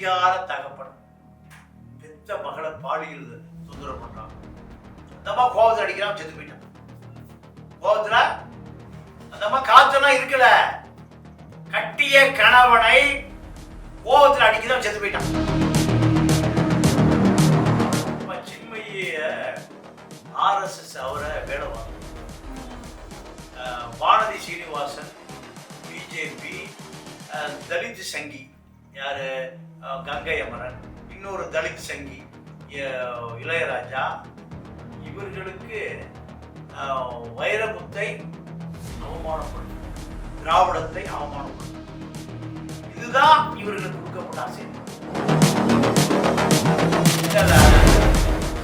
தெரியாத தகப்பன். பெத்த மகளை பாலியல் தொந்தரவு பண்றான். அந்த கோபத்தை அடிக்கிறான் செத்து போயிட்டான். கோபத்துல அந்தமா காத்தெல்லாம் இருக்கல. கட்டிய கணவனை கோபத்தில் அடிக்கிறான் செத்து போயிட்டான். அம்மா சின்மைய ஆர்எஸ்எஸ் அவரை வேலை வாங்க வானதி சீனிவாசன் பிஜேபி தலித் சங்கி. யாரு? கங்கை அமரன் இன்னொரு தலித் சங்கி இளையராஜா இவர்களுக்கு வைரமுத்தை அவமானப்படுத்தும் திராவிடத்தை அவமானப்படுத்தும் இதுதான் இவர்களுக்கு கொடுக்கப்பட்ட ஆசை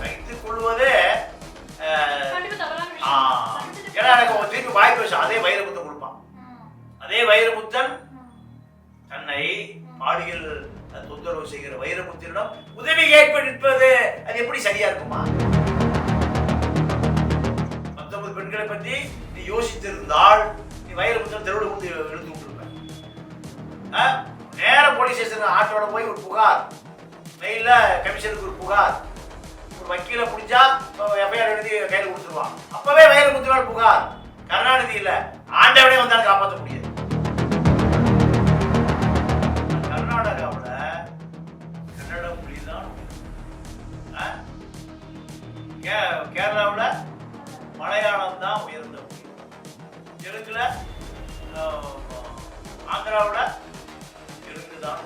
வைத்துக் கொள்வதே. ஏன்னா எனக்கு திருப்பி வாய்ப்பு வச்சு அதே வைரமுத்தன் கொடுப்பான். அதே வைரமுத்தன். தன்னை பாலியல் தொந்தரவு செய்கிற வைரமுத்திரிடம் உதவி கேட்பது அது எப்படி சரியா இருக்குமா? பத்தொன்பது பெண்களை பத்தி நீ யோசித்திருந்தால் நீ வைரமுத்திரம் தெருவில் கொண்டு எழுந்து விட்டுருப்ப. ஆ? நேர போலீஸ் ஸ்டேஷன் ஆட்டோட போய் ஒரு புகார். மெயில்ல கமிஷனுக்கு ஒரு புகார். ஒரு வக்கீல பிடிச்சா எஃப்ஐஆர் எழுதி கையில் கொடுத்துருவான். அப்பவே வைரமுத்திரம் புகார். கருணாநிதி இல்ல. ஆண்டவனே வந்தாலும் காப்பாற்ற முடியாது. கேரளாவில் மலையாளம் தான் உயர்ந்த மொழி. தெலுங்குல ஆந்திராவில் தெலுங்கு தான்.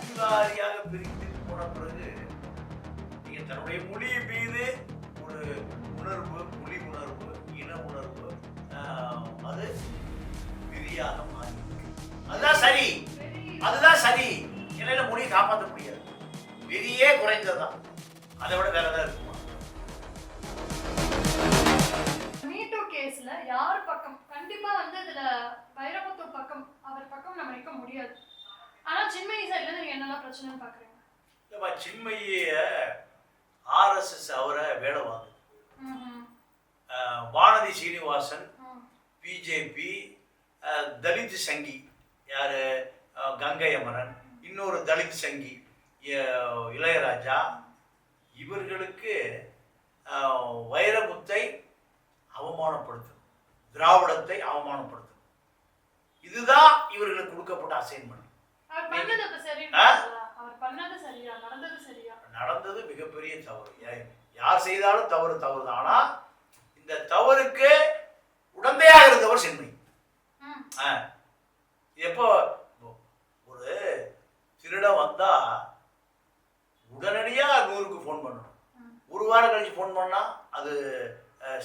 உள்ளாரியாக பிரித்து போன பிறகு நீங்கள் தன்னுடைய மொழி மீது ஒரு உணர்வு மொழி உணர்வு இன உணர்வு ஆஹ், அது பிரியாக மாறி அதுதான் சரி. அதுதான் சரி. இல்லைன்னா மொழியை காப்பாற்ற முடியாது. வெறியே குறைந்ததுதான். அதை விட வேற ஏதாவது இருக்குமா மீ டூ கேஸ்ல யார் பக்கம்? கண்டிப்பா வந்து இதுல வைரமுத்து பக்கம் அவர் பக்கம் நம்ம நிக்க முடியாது. ஆனா சின்மயி சைடுல நீங்க என்னெல்லாம் பிரச்சனைன்னு பாக்குறீங்க? இல்லைப்பா சின்மைய ஆர்எஸ்எஸ் அவரை வேலை வாங்குது. வானதி சீனிவாசன். பிஜேபி தலித் சங்கி யாரு? கங்கை அமரன் இன்னொரு தலித் சங்கி இளையராஜா. இவர்களுக்கு வைரமுத்தை அவமானப்படுத்தும். திராவிடத்தை அவமானப்படுத்தும். இதுதான் இவர்களுக்கு கொடுக்கப்பட்ட அசைன்மெண்ட். நடந்தது மிகப்பெரிய தவறு. யார் செய்தாலும் தவறு தவறு ஆனா இந்த தவறுக்கு உடந்தையாக இருந்தவர் சென்மை. எப்போ? ஒரு திருடன் வந்தா உடனடியா நூறுக்கு ஃபோன் பண்ணணும். ஒரு வாரம் கழிச்சு ஃபோன் பண்ணா அது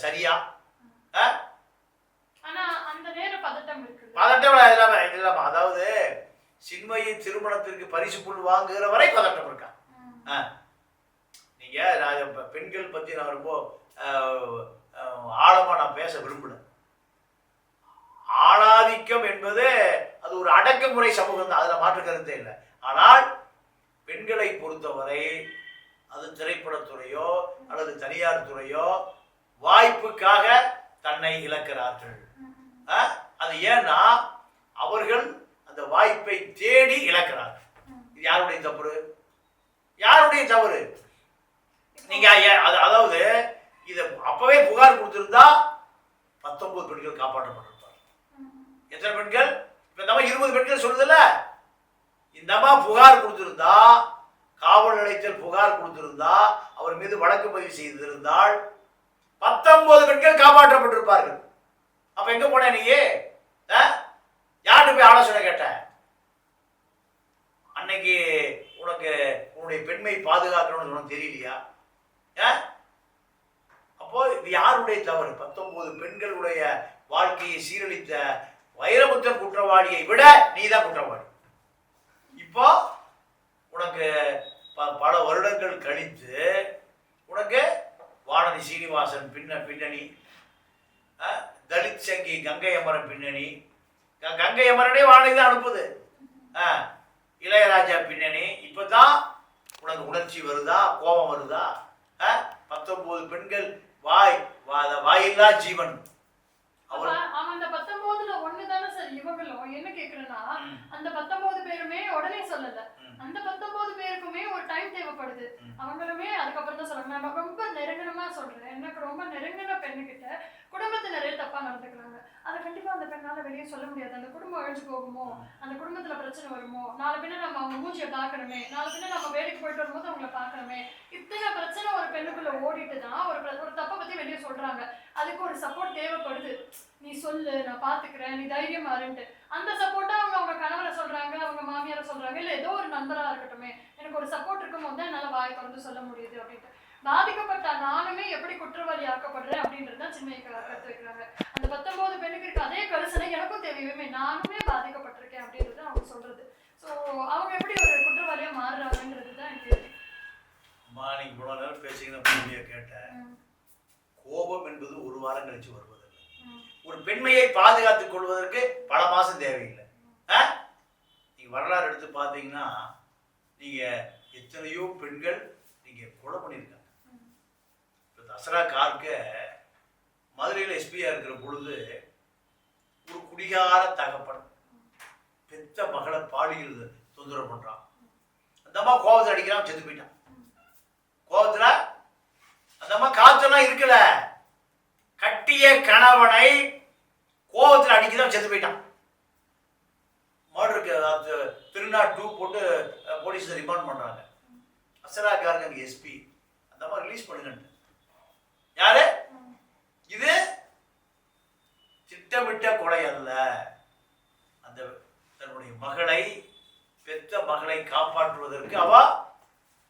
சரியா? பதட்டம் இல்லாம இல்லாம அதாவது சின்மையின் திருமணத்திற்கு பரிசு பொருள் வாங்குகிற வரை பதட்டம் இருக்கா. நீங்க நான் பெண்கள் பத்தி நான் ரொம்ப ஆழமா நான் பேச விரும்பல. ஆணாதிக்கம் என்பது அது ஒரு அடக்குமுறை சமூகம் தான் அதுல மாற்று கருத்தே இல்லை. ஆனால் பெண்களை பொறுத்தவரை அது திரைப்படத்துறையோ அல்லது தனியார் துறையோ வாய்ப்புக்காக தன்னை இழக்கிறார்கள்? அது ஏன்னா அவர்கள் அந்த வாய்ப்பை தேடி இழக்கிறார்கள். இது யாருடைய தவறு? யாருடைய தவறு? நீங்க அதாவது இத அப்பவே புகார் கொடுத்திருந்தா பத்தொன்பது பெண்கள் காப்பாற்றப்பட்டிருப்பார். எத்தனை பெண்கள்? இப்ப நம்ம இருபது பெண்கள் சொல்லுதுல்ல? இந்த அம்மா புகார் கொடுத்திருந்தா காவல் நிலையத்தில் புகார் கொடுத்திருந்தா அவர் மீது வழக்கு பதிவு செய்திருந்தால் பத்தொன்பது பெண்கள் காப்பாற்றப்பட்டிருப்பார்கள். அப்ப எங்க போன நீ ஆ? யார்கிட்ட போய் ஆலோசனை கேட்ட அன்னைக்கு உனக்கு உன்னுடைய பெண்மை பாதுகாக்கணும்னு உனக்கு தெரியலையா? ஆ? அப்போ இது யாருடைய தவறு? பத்தொன்பது பெண்களுடைய வாழ்க்கையை சீரழித்த வைரமுத்த குற்றவாளியை விட நீதான் குற்றவாளி. இப்போ உனக்கு ப- பல வருடங்கள் கழித்து உனக்கு வானதி சீனிவாசன் பின்ன பின்னணி? தலித் சங்கி கங்கை அமரன் பின்னணி கங்கை அமரனே வானதி தான் அனுப்புது இளையராஜா பின்னணி இப்பதான் உனக்கு உணர்ச்சி வருதா கோபம் வருதா? பத்தொன்பது பெண்கள் வாய் வாயில்லா ஜீவன் அவன் அந்த பத்தொன்பதுல ஒண்ணுதானே சார் இவங்களும் என்ன கேக்குறேன்னா. அந்த பத்தொன்பது பேருமே உடனே சொல்லல. அந்த பத்தொன்பது ஒரு டைம் தேவைப்படுது. அவங்களுமே அதுக்கப்புறம் தான் சொல்றாங்க நான் ரொம்ப நெருங்கனமா சொல்றேன். எனக்கு ரொம்ப நெருங்கின பெண்ணுகிட்ட குடும்பத்தினரே தப்பா நடந்துக்கிறாங்க. அதை கண்டிப்பா அந்த பெண்ணால வெளியே சொல்ல முடியாது. அந்த குடும்பம் அழிஞ்சு போகுமோ? அந்த குடும்பத்துல பிரச்சனை வருமோ? நாளை பின்ன நம்ம அவங்க மூஞ்சியை பார்க்கணுமே? நாளை பின்ன நம்ம வேலைக்கு போயிட்டு வரும்போது அவங்கள பார்க்கணுமே? இத்தனை பிரச்சனை ஒரு பெண்ணுக்குள்ள ஓடிட்டு தான் ஒரு ஒரு தப்பை பத்தி வெளியே சொல்றாங்க. அதுக்கு ஒரு சப்போர்ட் தேவைப்படுது. நீ சொல்லு நான் பாத்துக்கிறேன் நீ தைரியமா இருன்ட்டு. அந்த சப்போர்ட்டா அவங்க அவங்க கணவரை சொல்றாங்க அவங்க மாமியாரை சொல்றாங்க. இல்ல ஏதோ ஒரு நண்பரா இருக்கட்டுமே. எனக்கு ஒரு சப்போர்ட் இருக்கும் போது தான் என்னால வாய் திறந்து சொல்ல முடியுது அப்படின்ட்டு. பாதிக்கப்பட்ட நானுமே எப்படி குற்றவாளி ஆக்கப்படுறேன் அப்படின்றது தான் சின்ன கருத்து வைக்கிறாங்க. அந்த பத்தொன்பது பெண்ணுக்கு இருக்க அதே கரிசனை எனக்கும் தெரியுமே நானுமே பாதிக்கப்பட்டிருக்கேன் அப்படின்றது அவங்க சொல்றது. ஸோ அவங்க எப்படி ஒரு குற்றவாளியா மாறுறாங்கன்றது தான் எனக்கு. அம்மா நீங்க இவ்வளவு நேரம் கேட்டேன். கோபம் என்பது ஒரு வாரம் கழிச்சு வருவதில்லை. ஒரு பெண்மையை பாதுகாத்துக் கொள்வதற்கு பல மாசம் தேவையில்லை? நீங்க வரலாறு எடுத்து பார்த்தீங்கன்னா நீங்க எத்தனையோ பெண்கள் நீங்க கொலை பண்ணியிருக்காங்க. இப்போ தசரா கார்க்க மதுரையில் எஸ்பியா இருக்கிற பொழுது ஒரு குடிகார தகப்பன் பெத்த மகளை பாலியல் தொந்தரவு பண்றான். அந்த அம்மா கோபத்தில் அடிக்கிறான் செத்து போயிட்டான். கோபத்துல அந்த அம்மா காத்தெல்லாம் இருக்கல. கட்டிய கணவனை கோபத்தில் அடிக்கிறான் செத்து போயிட்டான். மர்டருக்கு அது திருநா டூ போட்டு போலீஸ் ரிமாண்ட் பண்ணுறாங்க அசரா அங்கே எஸ்பி அந்த மாதிரி ரிலீஸ் பண்ணுங்கன்ட்டு. யாரு? இது திட்டமிட்ட கொலை அல்ல. அந்த தன்னுடைய மகளை பெத்த மகளை காப்பாற்றுவதற்கு அவ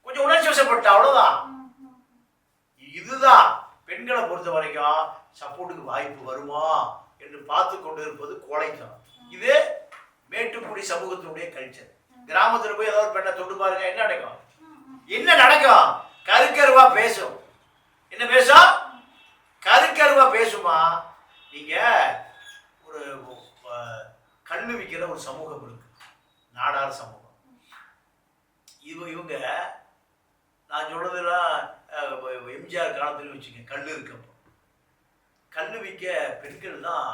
கொஞ்சம் உணர்ச்சி வசப்பட்ட அவ்வளவுதான். இதுதான் பெண்களை பொறுத்த வரைக்கும் சப்போர்ட்டுக்கு வாய்ப்பு வருமா என்று பார்த்து கொண்டு இருப்பது கோழைத்தனம் இது மேட்டுக்குடி சமூகத்தினுடைய கல்ச்சர் கிராமத்துல போய் ஏதாவது பெண்ணை தொண்டு பாருங்க என்ன நடக்கும். என்ன நடக்கும்? கருக்கருவா பேசும். என்ன பேசும் கருக்கருவா பேசுமா? நீங்க ஒரு கண்ணு விற்கிற ஒரு சமூகம் இருக்கு. நாடார் சமூகம். இவ இவங்க நான் சொல்றதெல்லாம் அஹ், எம்ஜிஆர் காலத்துலயும் வச்சுக்க கல் இருக்கு அப்போ கல் விற்க பெண்கள் தான்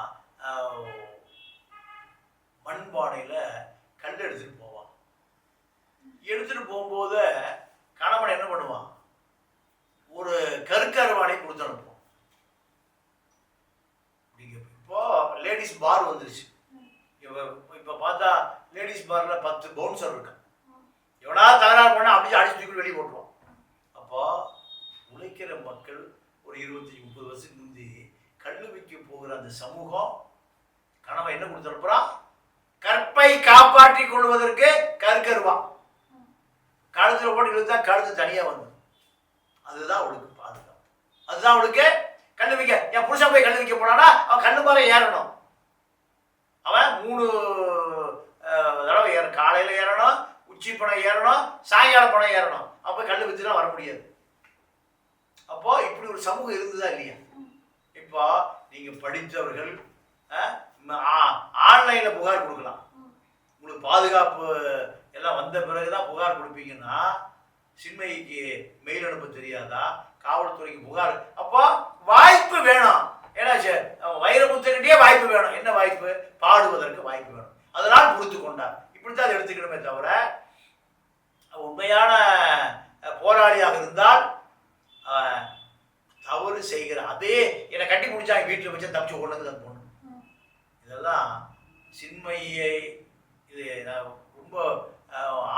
மண்பானையில் கல் எடுத்துகிட்டு போவான். எடுத்துகிட்டு போகும்போது கணவன் என்ன பண்ணுவான்? ஒரு கருக்கருவானை கொடுத்து அனுப்புவோம் நீங்க இப்போ லேடிஸ் பார் வந்துருச்சு. இப்போ இப்போ பார்த்தா லேடிஸ் பாரில் பத்து பவுன்சர் இருக்கான் எவனா தகராறு பண்ணால் அப்படியே அடிச்சு தூக்கி வெளியே போட்டுருவான். அப்போ உழைக்கிற மக்கள் ஒரு இருபத்தி முப்பது வருஷத்துக்கு முந்தி கல்லு விற்க போகிற அந்த சமூகம் கணவன் என்ன கொடுத்து அனுப்புகிறான் கற்பை காப்பாற்றிக் கொள்வதற்கு கருக்கருவா. கழுத்துல போட்டு இழுத்தா கழுத்து தனியா வந்து அதுதான் அவளுக்கு பாதுகாப்பு. அதுதான் அவளுக்கு கண்ணு வைக்க. என் புருஷன் போய் கண்ணு வைக்க போனானா அவன் கண்ணு மேலே ஏறணும். அவன் மூணு தடவை ஏற காலையில ஏறணும் உச்சி பணம் ஏறணும் சாயங்காலம் பணம் ஏறணும். அப்போ கண்ணு வச்சுலாம் வர முடியாது. அப்போ இப்படி ஒரு சமூகம் இருந்ததா இல்லையா? இப்போ நீங்க படித்தவர்கள் ஆன்லைன்ல புகார் கொடுக்கலாம். உங்களுக்கு பாதுகாப்பு எல்லாம் வந்த பிறகுதான் புகார் கொடுப்பீங்கன்னா சின்மைக்கு மெயில் அனுப்ப தெரியாதா? காவல்துறைக்கு புகார். அப்போ வாய்ப்பு வேணும் ஏன்னா சே- வைரமுத்துக்கிட்டே வாய்ப்பு வேணும் என்ன வாய்ப்பு பாடுவதற்கு வாய்ப்பு வேணும் அதனால் பொறுத்து கொண்டார் இப்படித்தான் அதை எடுத்துக்கணுமே தவிர உண்மையான அஹ், போராளியாக இருந்தால் அஹ், தவறு செய்கிற அதே என்னை கட்டி பிடிச்சாங்க வீட்டில் வச்சு தப்பிச்சு கொண்டு வந்து அந்த பொண்ணு ம். இதெல்லாம் சின்மையை இது நான் ரொம்ப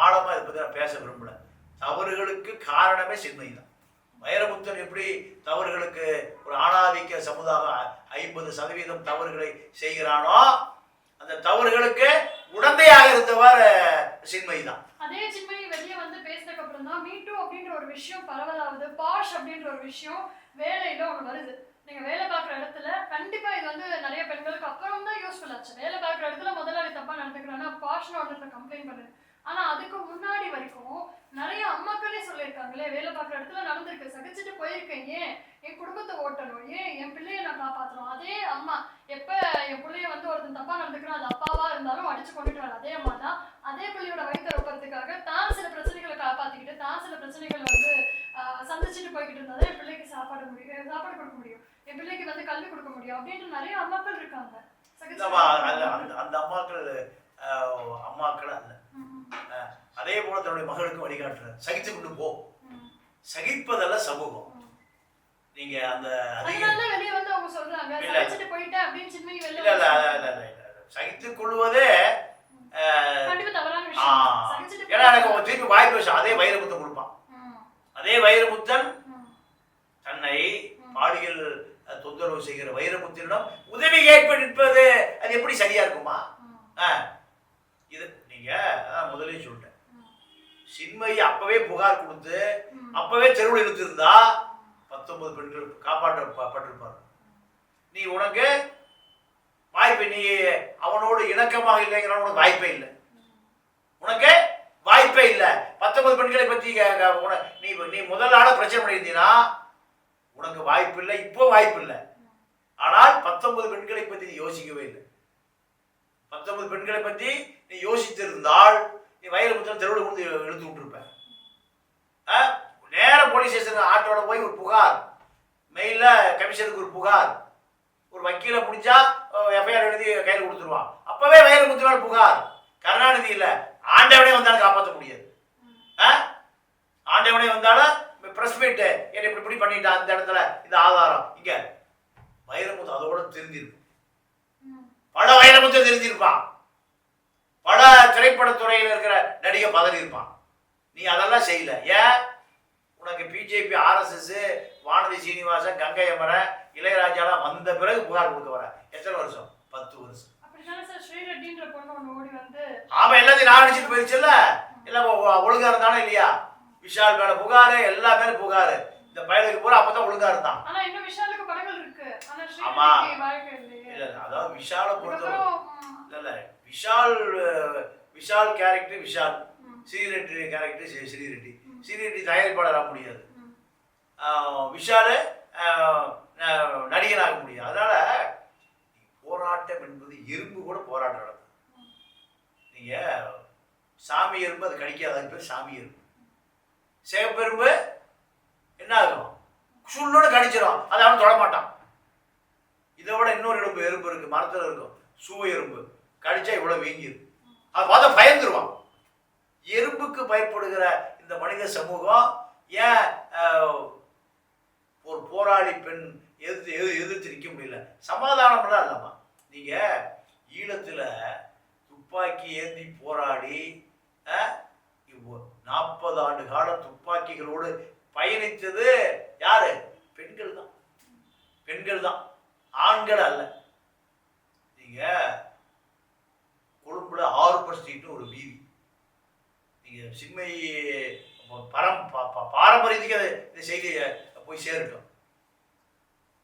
ஆழமாக இதை பற்றி நான் பேச விரும்பல தவறுகளுக்கு காரணமே சின்மை தான் வைரமுத்தன் எப்படி தவறுகளுக்கு ஒரு ஆணாதிக்க சமுதாயம் ஐம்பது சதவீதம் தவறுகளை செய்கிறானோ அந்த தவறுகளுக்கு உடந்தையாக இருந்தவர் சின்மை தான் அதே சின்மயி வெளியே வந்து பேசினதுக்கு அப்புறம் தான் மீட்டு அப்படின்ற ஒரு விஷயம் பரவலாவது பாஷ் அப்படின்ற ஒரு விஷயம் வேலையில ஒன்று வருது. நீங்க வேலை பார்க்குற இடத்துல கண்டிப்பா இது வந்து நிறைய பெண்களுக்கு அப்புறம் தான் யூஸ்ஃபுல் ஆச்சு. வேலை பார்க்குற இடத்துல முதலாளி தப்பா நடந்துக்கிறான்னா பாஷ்னு ஒன்று கம்ப்ளைண்ட் பண்ணுது. ஆனா அதுக்கு முன்னாடி வரைக்கும் நிறைய அம்மாக்களே சொல்லியிருக்காங்களே வேலை பார்க்குற இடத்துல நடந்திருக்கு. சகிச்சுட்டு போயிருக்கேன். ஏன்? என் குடும்பத்தை ஓட்டணும். ஏன்? என் பிள்ளைய நான் காப்பாற்றணும் அதே அம்மா எப்ப என் பிள்ளைய வந்து ஒருத்தன் தப்பா நடந்துக்கிறான் அது அப்பாவா இருந்தாலும் அடிச்சு கொண்டுட்டு வர அதே அம்மா தான். அதே பிள்ளையோட வயிற்று ரொப்பறதுக்காக தான் சில பிரச்சனைகளை காப்பாத்திக்கிட்டு தான் சில பிரச்சனைகளை வந்து சந்திச்சுட்டு போய்கிட்டு இருந்தா தான் என் பிள்ளைக்கு சாப்பாடு முடியும் சாப்பாடு கொடுக்க முடியும். என் பிள்ளைக்கு வந்து கல்வி கொடுக்க முடியும் அப்படின்ற நிறைய அம்மாக்கள் இருக்காங்க. அந்த அம்மாக்கள் அம்மாக்கள் அல்ல. அஹ், போல தன்னுடைய மகளுக்கும் வழிகாட்டுறார். சகித்து கொண்டு போ. சகிப்பதல்ல சமூகம். நீங்க அந்த. சகித்துக் கொள்வதே ஏன்னா எனக்கு திருப்பி வாய்ப்பு விஷயம் அதே வைரமுத்தம் கொடுப்பான். அதே வைரமுத்தன் தன்னை அஹ், தொந்தரவு செய்கிற வைரமுத்தினிடம் உதவி கேட்ப நிற்பது. அது எப்படி சரியா இருக்குமா? இது நீங்க முதலே சொல்லிட்டேன். சின்மயி அப்பவே புகார் கொடுத்து. அப்பவே தெருவில் இழுத்திருந்தா பத்தொன்பது பெண்கள் காப்பாற்றப்பட்டிருப்பார் நீ உனக்கு வாய்ப்பு நீ அவனோடு இணக்கமாக இல்லைங்கிற உனக்கு வாய்ப்பே இல்லை. உனக்கு வாய்ப்பே இல்லை. பத்தொன்பது பெண்களை பற்றி நீ நீ முதல் ஆள பிரச்சனை பண்ணியிருந்தீங்கன்னா உனக்கு வாய்ப்பு இல்லை இப்போ வாய்ப்பு இல்லை. ஆனால் பத்தொன்பது பெண்களை பற்றி நீ யோசிக்கவே இல்லை. பத்தொன்பது பெண்களை பற்றி நீ யோசித்திருந்தால் நீ வயல் முத்தம் தெருவில் கொண்டு இழுத்து விட்டுருப்ப. ஆ? நேரா போலீஸ் ஸ்டேஷன் ஆட்டோட போய் ஒரு புகார். மெயில்ல கமிஷனுக்கு ஒரு புகார். ஒரு வக்கீலை பிடிச்சா எஃப்ஐஆர் எழுதி கையில் கொடுத்துருவான் அப்பவே வயல் முத்தினால் புகார். கருணாநிதி இல்ல. ஆண்டவனே வந்தாலும் காப்பாற்ற முடியாது? ஆண்டவனே வந்தாலும் பிரஸ் மீட் என்ன இப்படி இப்படி பண்ணிட்டான் அந்த இடத்துல. இது ஆதாரம். இங்க. வைரமுத்து அதோட தெரிஞ்சிருக்கு ம், பல வைரமுத்து தெரிஞ்சிருப்பான். பல திரைப்படத்துறையில் இருக்கிற நடிகை பதறி இருப்பான். நீ அதெல்லாம் செய்யல. ஏன்? உனக்கு பிஜேபி ஆர்எஸ்எஸ் வானதி சீனிவாசன் கங்கை அமரன் இளையராஜாலாம் வந்த பிறகு புகார் கொடுக்க வர. எத்தனை வருஷம்? பத்து வருஷம். ஆமா எல்லாத்தையும் நான் அடிச்சுட்டு போயிருச்சுல்ல? எல்லாம் ஒழுங்கா இருந்தானே இல்லையா? விஷால் மேல புகாரு எல்லா மேல புகாரு. இந்த பயலுக்கு பூரா அப்பதான் ஒழுங்கா இருந்தான். ஆமா. இல்ல அதாவது விஷாலை பொறுத்தவரை இல்ல இல்ல விஷால் விஷால் கேரக்டர் விஷால். ஸ்ரீரெட்டி கேரக்டர் ஸ்ரீ ஸ்ரீரெட்டி. ஸ்ரீரெட்டி தயாரிப்பாளராக முடியாது. விஷால் நடிகனாக முடியாது. அதனால போராட்டம் என்பது எறும்பு கூட போராட்டம் நடக்கும் நீங்க சாமி எறும்பு அது கடிக்காது. அது பேர் சாமி எறும்பு. சிவப்பெரும்பு என்ன ஆகும்? சுள்ளோட கடிச்சிடும் அதை அவன் தொட மாட்டான். இதை விட இன்னொரு எறும்பு எறும்பு இருக்கு. மரத்துல இருக்கும். சூவை எறும்பு. கடிச்சா இவ்வளவு வீங்கிது அதை பார்த்தா பயந்துருவான். எறும்புக்கு பயப்படுகிற இந்த மனித சமூகம் ஏன் ஒரு போராளி பெண் எதிர்த்து எது எதிர்த்து நிற்க முடியல? சமாதானம்லாம் இல்லைம்மா. நீங்க ஈழத்தில் துப்பாக்கி ஏந்தி போராடி நாற்பது ஆண்டு கால துப்பாக்கிகளோடு பயணித்தது யாரு? பெண்கள் தான். பெண்கள் தான். ஆண்கள் அல்ல நீங்க கொழும்புல ஆறுபர் ஸ்ட்ரீட்னு ஒரு வீதி நீங்க சின்மை பரம் பாரம்பரியத்துக்கு அது இந்த செய்தி போய் சேரட்டும்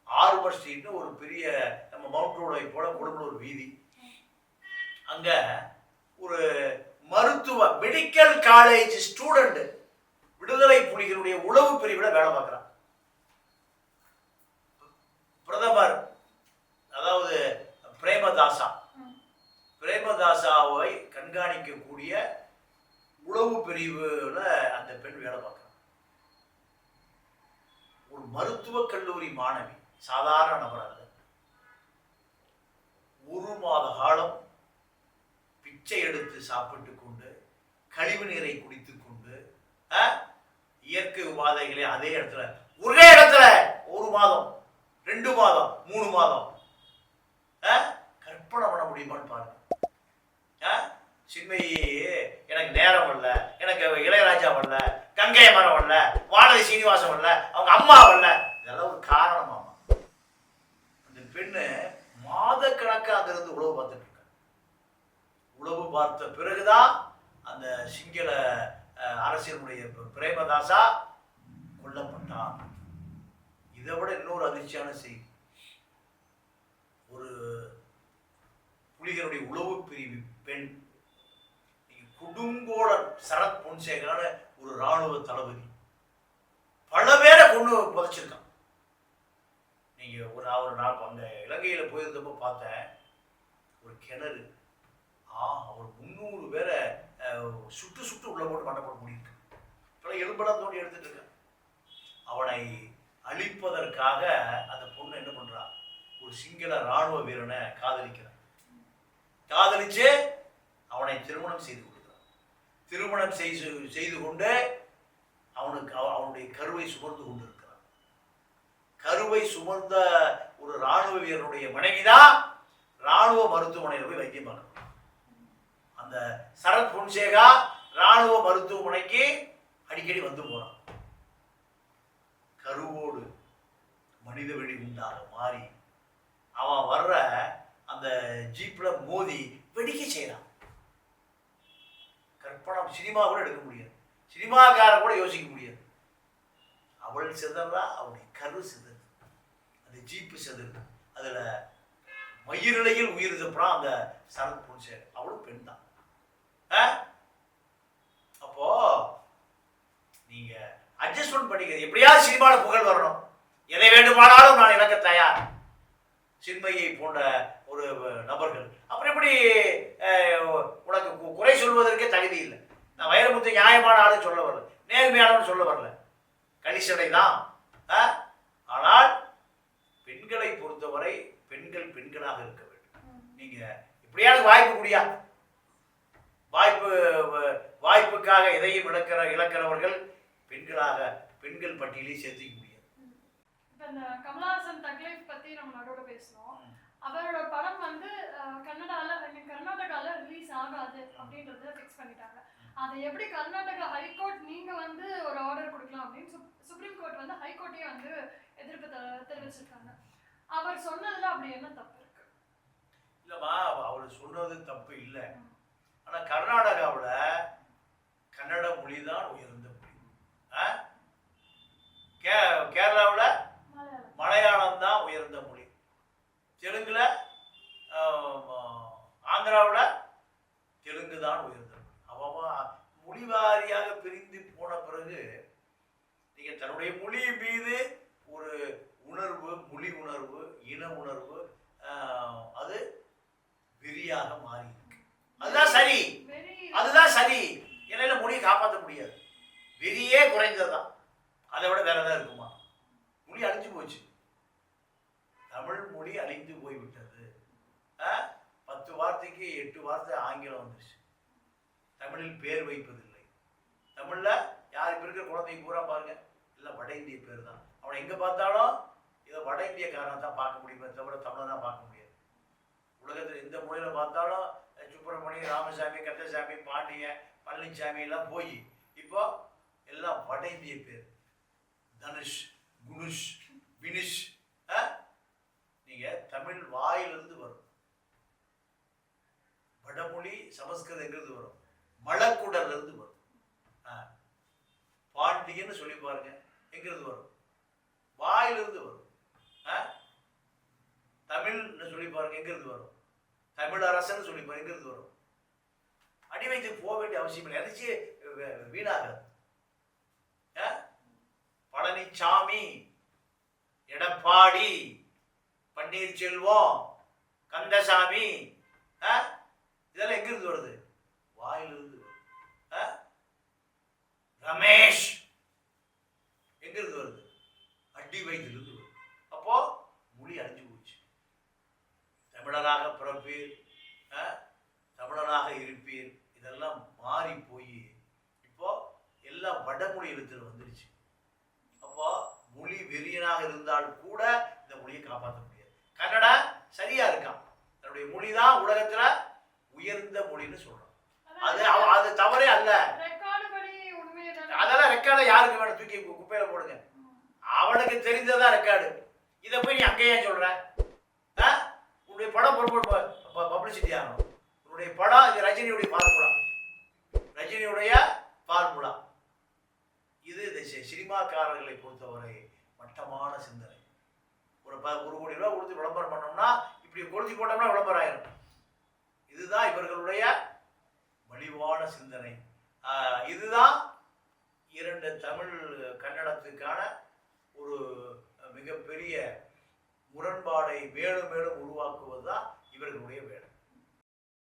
ஆறுபர் ஸ்ட்ரீட்னு ஒரு பெரிய நம்ம மவுண்ட் ரோடை போல ஒரு வீதி. அங்க ஒரு மருத்துவ மெடிக்கல் காலேஜ் ஸ்டூடெண்ட் விடுதலை புலிகளுடைய உளவு பிரிவில் வேலை பார்க்குறான். பிரதமர் அதாவது பிரேமதாசா. பிரேமதாசாவை கண்காணிக்கக்கூடிய உளவு பிரிவுல அந்த பெண் வேலை பார்க்குறாங்க ஒரு மருத்துவக் கல்லூரி மாணவி சாதாரண நபர் அல்ல ஒரு மாத காலம் பிச்சை எடுத்து சாப்பிட்டு கொண்டு கழிவு நீரை குடித்து கொண்டு இயற்கை உபாதைகளை அதே இடத்துல. ஒரே இடத்துல ஒரு மாதம் ரெண்டு மாதம் மூணு மாதம். கற்பனை பண்ண முடியுமான்னு பாருங்க. சின்மையே எனக்கு நேரம் வரல எனக்கு இளையராஜா வரல கங்கை மரம் வரல வானதி சீனிவாசன் வரல அவங்க அம்மா வரல. இதெல்லாம் ஒரு காரணமாமா அந்த பெண்ணு மாதக்கணக்காக அங்கிருந்து உழவு பார்த்துட்டு உழவு உளவு பார்த்த பிறகுதான் அந்த சிங்கள அரசியலுடைய பிரேமதாசா கொல்லப்பட்டான் இதை விட இன்னொரு அதிர்ச்சியான செய்தி. ஒரு புலிகளுடைய உளவு பிரிவு பெண் நீங்க சரத் பொன்சேகரான ஒரு ராணுவ தளபதி. பல பேரை கொண்டு புதைச்சிருக்கான். நீங்க ஒரு நான் ஒரு நாள் அங்க இலங்கையில போயிருந்தப்போ பார்த்தேன். ஒரு கிணறு. ஆ அவர் முந்நூறு பேரை சுட்டு சுட்டு உள்ள போட்டு மண்டை போட முடியிருக்கு இப்பெல்லாம் எலும்பெல்லாம் தோண்டி எடுத்துட்டு இருக்கேன். அவனை அழிப்பதற்காக அந்த பொண்ணு என்ன பண்றா? ஒரு சிங்கள ராணுவ வீரனை காதலிக்கிறான். காதலிச்சு அவனை திருமணம் செய்து திருமணம் செய்து செய்து கொண்டு அவனுக்கு அவனுடைய கருவை சுமந்து கொண்டிருக்கிறான். கருவை சுமந்த ஒரு ராணுவ வீரனுடைய மனைவிதான் ராணுவ மருத்துவமனையில் போய் வைத்தியம் பார்க்கணும். அந்த சரத் பொன்சேகா ராணுவ மருத்துவமனைக்கு அடிக்கடி வந்து போறான். கருவோடு மனித வெடி உண்டாக மாறி அவன் வர்ற அந்த ஜீப்ல மோதி வெடிக்க செய்யறான் சினிமா கூட எடுக்க முடியாது. சினிமாக்காரன் கூட யோசிக்க முடியாது. அவள் சிதறா அவனுடைய கரு சிதறு. அந்த ஜீப்பு சிதறு. அதில் மயிரிழையில் உயிர் தப்புறான் அந்த சரத் பொன்சேகர் அவளும் பெண் தான். ஆ? அப்போ நீங்க அட்ஜஸ்ட்மெண்ட் பண்ணிக்கிறது எப்படியாவது சினிமாவில் புகழ் வரணும். எதை வேண்டுமானாலும் நான் இழக்க தயார். சின்மையை போன்ற ஒரு நபர்கள். அப்புறம் எப்படி உனக்கு குறை சொல்வதற்கே தகுதி இல்லை. வைரமுத்து நியாயமான ஆளுன்னு சொல்ல வரல. நேர்மையானவன் சொல்ல வரல. கலிசடை தான்? ஆனால் பெண்களை பொறுத்தவரை பெண்கள் பெண்களாக இருக்க வேண்டும். நீங்க இப்படியாவது வாய்ப்பு முடியா வாய்ப்பு வாய்ப்புக்காக எதையும் இழக்கிற இழக்கிறவர்கள் பெண்களாக பெண்கள் பட்டியலை சேர்த்துக்க முடியாது. இப்ப இந்த கமலஹாசன் தக்லைஃப் பத்தி நம்ம நடுவோட பேசணும் அவரோட படம் வந்து கன்னடால கர்நாடகால ரிலீஸ் ஆகாது அப்படின்றத ஃபிக்ஸ் பண்ணிட்டாங்க. அதை எப்படி கர்நாடகா ஹைகோர்ட் நீங்க வந்து ஒரு ஆர்டர் கொடுக்கலாம் அப்படின்னு சுப்- சுப்ரீம் கோர்ட் வந்து ஹைகோர்ட்டையே வந்து எதிர்ப்பு தெரிவிச்சிருக்காங்க. அவர் சொன்னதுல அப்படி என்ன தப்பு இருக்கு? இல்லைம்மா அவர் சொன்னது தப்பு இல்லை. ஆனால் கர்நாடகாவில் கன்னட மொழி தான் உயர்ந்த மொழி? கே கேரளாவில் மலையாளம். தான் உயர்ந்த மொழி. தெலுங்குல ஆந்திராவில் தெலுங்கு தான் உயர்ந்த மொழி வாரியாக பிரிந்து போன பிறகு நீங்கள் தன்னுடைய மொழி மீது ஒரு உணர்வு மொழி உணர்வு இன உணர்வு ஆஹ், அது வெறியாக மாறி இருக்கு அதுதான் சரி. அதுதான் சரி. என்னால மொழியை காப்பாற்ற முடியாது. வெறியே குறைந்ததுதான். அதை விட வேற ஏதாவது இருக்குமா? மொழி அழிஞ்சு போச்சு. தமிழ் மொழி அழிந்து போய்விட்டது. பத்து வார்த்தைக்கு எட்டு வார்த்தை ஆங்கிலம் வந்துருச்சு. தமிழில் பேர் வைப்பது தமிழ்ல யார் இப்ப இருக்கிற குழந்தைங்க பூரா பாருங்க. இல்லை வட இந்திய பேர் தான் அவனை எங்க பார்த்தாலும் இதை வட இந்தியக்காரனை தான் பார்க்க முடியுமே. தவிர தமிழை தான் பார்க்க முடியாது உலகத்தில் எந்த மொழியில பார்த்தாலும் சுப்பிரமணியம் ராமசாமி கந்தசாமி பாண்டிய பழனிசாமி எல்லாம் போய் இப்போ எல்லாம் வட இந்திய பேர். தனுஷ் குனுஷ் வினுஷ் நீங்கள் நீங்க தமிழ் வாயிலிருந்து வரும். வடமொழி சமஸ்கிருதங்கிறது வரும் மலக்குடல்ல இருந்து வரும் ஆ. பாண்டியன்னு சொல்லி பாருங்க எங்கிருந்து வரும் வாயிலிருந்து வரும் ஆ? தமிழ்னு சொல்லி பாருங்க எங்கிருந்து வரும் தமிழ் சொல்லி வரும். அடி வைத்து போக வேண்டிய அவசியம் இல்லை. எதாச்சு வீணாகாது பழனிசாமி எடப்பாடி பன்னீர்செல்வம் கந்தசாமி ஆ? இதெல்லாம் எங்கிருந்து வருது வாயிலிருந்து வருது. ஆ? ரமேஷ் எங்கிருந்து வருது அடி வயிற்றிலிருந்து வருது அப்போ மொழி அழிஞ்சு போச்சு தமிழராக பிறப்பீர் ஆ? தமிழராக இருப்பீர் இதெல்லாம் மாறி போய் இப்போ எல்லாம் வடமொழி எழுத்துல வந்துருச்சு அப்போ மொழி வெறியனாக இருந்தால் கூட இந்த மொழியை காப்பாற்ற முடியாது கன்னடா சரியா இருக்கான் தன்னுடைய மொழி தான் உலகத்துல உயர்ந்த மொழின்னு சொல்றோம் அது அவ- அது தவறே அல்ல ரெக்கார்டு படி உண்மையை அதெல்லாம் ரெக்கார்ட யாருக்கு வேணும் தூக்கி கு- குப்பையில போடுங்க அவனுக்கு தெரிந்ததா ரெக்கார்டு இதை போய் நீ அங்கேயே சொல்ற? ஆ? உன்னுடைய படம் பப்ளிசிட்டி ஆகணும் உன்னுடைய படம் இது ரஜினியுடைய ஃபார்முலா ரஜினியுடைய ஃபார்முலா இது இந்த சி- சினிமாக்காரர்களை பொறுத்தவரை மட்டமான சிந்தனை. ஒரு ப ஒரு கோடி ரூபா கொடுத்து விளம்பரம் பண்ணோம்னா இப்படி கொடுத்து போட்டோம்னா விளம்பரம் ஆயிரும். இதுதான் இவர்களுடைய மலிவான சிந்தனை. இதுதான் இரண்டு தமிழ் கன்னடத்துக்கான ஒரு மிகப்பெரிய முரண்பாடை மேலும் மேலும் உருவாக்குவது தான் இவர்களுடைய வேலை.